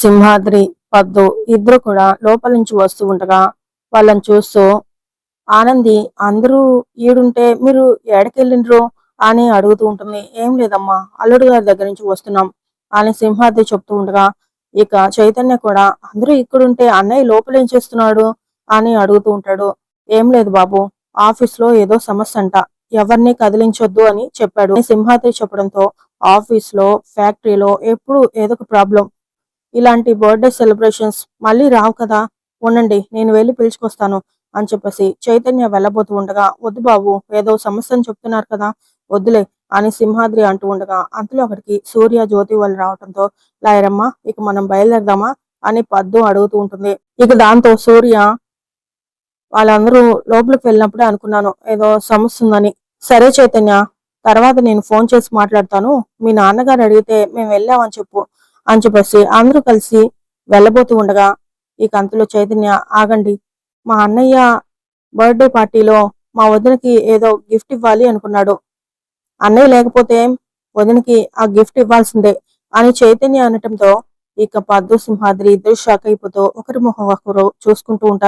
సింహాద్రి పద్దు ఇద్దరు కూడా లోపల నుంచి వస్తూ ఉండగా వాళ్ళని చూస్తూ ఆనంది అందరూ ఈడుంటే మీరు ఎడకెళ్ళిండ్రు అని అడుగుతూ ఉంటుంది. ఏం లేదమ్మా అల్లుడు గారి దగ్గర నుంచి వస్తున్నాం అని సింహాద్రి చెప్తూ ఉండగా ఇక చైతన్య కూడా అందరూ ఇక్కడుంటే అన్నయ్య లోపల ఏం చేస్తున్నాడు? అని అడుగుతూ ఉంటాడు. ఏం లేదు బాబు ఆఫీస్లో ఏదో సమస్య అంట ఎవరిని కదిలించొద్దు అని చెప్పాడు. సింహాద్రి చెప్పడంతో ఆఫీస్లో ఫ్యాక్టరీలో ఎప్పుడు ఏదో ఒక ప్రాబ్లం ఇలాంటి బర్త్డే సెలబ్రేషన్స్ మళ్ళీ రావు కదా? ఉండండి నేను వెళ్ళి పిలుచుకొస్తాను అని చెప్పేసి చైతన్య వెళ్ళబోతూ ఉండగా వద్దు బాబు ఏదో సమస్య అని చెప్తున్నారు కదా వద్దులే అని సింహాద్రి అంటూ ఉండగా అంతలో అక్కడికి సూర్య జ్యోతి వాళ్ళు రావడంతో లాయరమ్మ ఇక మనం బయలుదేరదామా? అని పద్దు అడుగుతూ ఉంటుంది. ఇక దాంతో సూర్య వాళ్ళందరూ లోపలికి వెళ్ళినప్పుడే అనుకున్నాను ఏదో సమస్య ఉందని. సరే చైతన్య తర్వాత నేను ఫోన్ చేసి మాట్లాడతాను. మీ నాన్నగారు అడిగితే మేము వెళ్ళామని చెప్పు. అని చెప్పేసి అందరూ కలిసి వెళ్ళబోతూ ఉండగా ఇక అంతలో చైతన్య ఆగండి. మా అన్నయ్య బర్త్డే పార్టీలో మా వదినకి ఏదో గిఫ్ట్ ఇవ్వాలి అనుకున్నాడు. అన్నయ్య లేకపోతే వదినకి ఆ గిఫ్ట్ ఇవ్వాల్సిందే అని చైతన్య అనటంతో ఇక పద్దు సింహాద్రి ఇద్దరు షాక్ అయిపోతూ ఒకరి ముఖం ఒకరు చూసుకుంటూ ఉంటారు.